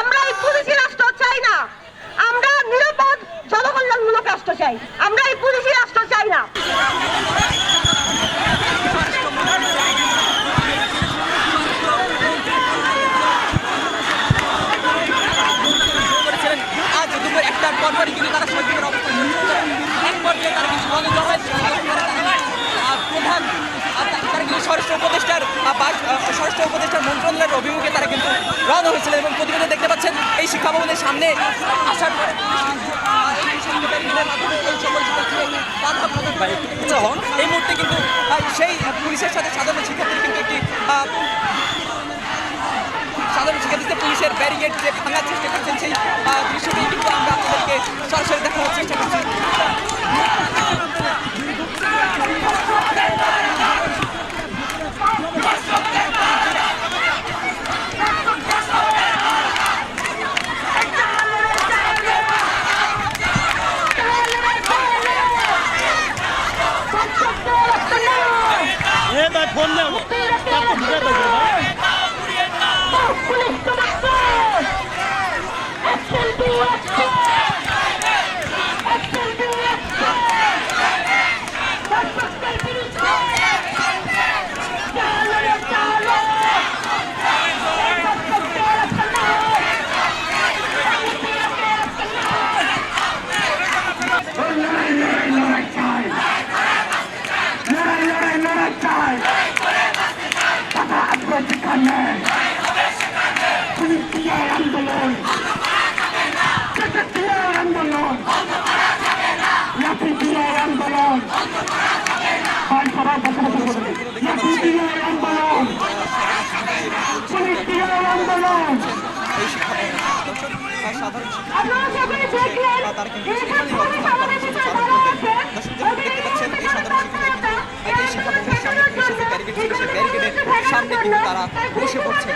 আমরা এই পুলিশি রাষ্ট্র চাই না। আমরা নিরাপদ জনকল্যাণমূলক রাষ্ট্র চাই। আমরা এই পুলিশি রাষ্ট্র চাই না। স্বরাষ্ট্র উপদেষ্টার স্বরাষ্ট্র উপদেষ্টার মন্ত্রণালয়ের অভিমুখে তারা কিন্তু রওনা হয়েছিলেন এবং ভবনের সামনে আসার পরে এই মুহূর্তে কিন্তু সেই পুলিশের সাথে সাধারণ শিক্ষার্থীর কিন্তু একটি সাধারণ শিক্ষার্থীদের পুলিশের ব্যারিকেড যে ভাঙার চেষ্টা করছেন সেই দৃশ্যটি কিন্তু আমরা আপনাদেরকে সরাসরি দেখানোর চেষ্টা করছি। ফোন দেবো আসবে সেখানে পুলিশ দিয়ার আন্দোলন দিয়ার আন্দোলন লাঠি দিয়ার আন্দোলন বলবে আন্দোলন পুলিশ আন্দোলন সাধারণ শিক্ষা আপনারা সকলে দেখলেন তারা কিন্তু এখানে সেখানেই পুলিশ আমাদের পিছনে দাঁড়া আছে দর্শক যেমন দেখতে পাচ্ছেন এই সাধারণ শিক্ষার্থী কিন্তু এই শিক্ষা ভবনের সামনে পুলিশের যে ব্যারিকেড ছিল সেই ব্যারিকেডের সামনে কিন্তু তারা বসে পড়ছে।